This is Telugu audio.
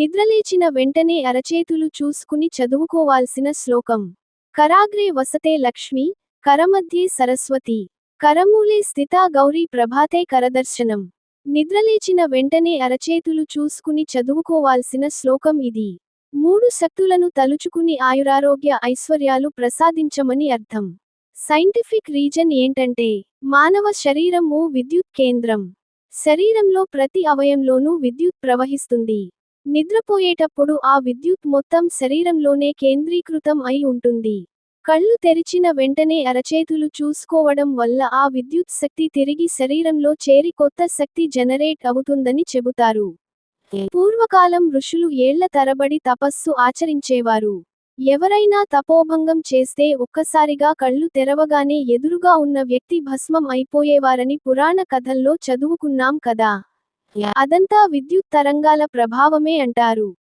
నిద్రలేచిన వెంటనే అరచేతులు చూసుకుని చదువుకోవాల్సిన శ్లోకం. కరాగ్రే వసతే లక్ష్మి కరమధ్యే సరస్వతి. కరమూలే స్థితా గౌరీ ప్రభాతే కరదర్శనం. నిద్రలేచిన వెంటనే అరచేతులు చూసుకుని చదువుకోవాల్సిన శ్లోకం ఇది. మూడు శక్తులను తలుచుకుని ఆయురారోగ్య ఐశ్వర్యాలు ప్రసాదించమని అర్థం. సైంటిఫిక్ రీజన్ ఏంటంటే మానవ శరీరం ఓ విద్యుత్ కేంద్రం. శరీరంలో ప్రతి అవయంలోనూ విద్యుత్ ప్రవహిస్తుంది. నిద్రపోయేటప్పుడు ఆ విద్యుత్ మొత్తం శరీరంలోనే కేంద్రీకృతం అయి ఉంటుంది. కళ్ళు తెరిచిన వెంటనే అరచేతులు చూసుకోవడం వల్ల ఆ విద్యుత్ శక్తి తిరిగి శరీరంలో చేరి కొత్త శక్తి జనరేట్ అవుతుందని చెబుతారు. పూర్వకాలం ఋషులు ఏళ్ళ తరబడి తపస్సు ఆచరించేవారు. ఎవరైనా తపోభంగం చేస్తే ఒక్కసారిగా కళ్ళు తెరవగానే ఎదురుగా ఉన్న వ్యక్తి భస్మం అయిపోయేవారని పురాణ కథల్లో చదువుకున్నాం కదా. అదంతా విద్యుత్ తరంగాల ప్రభావమే అంటారు.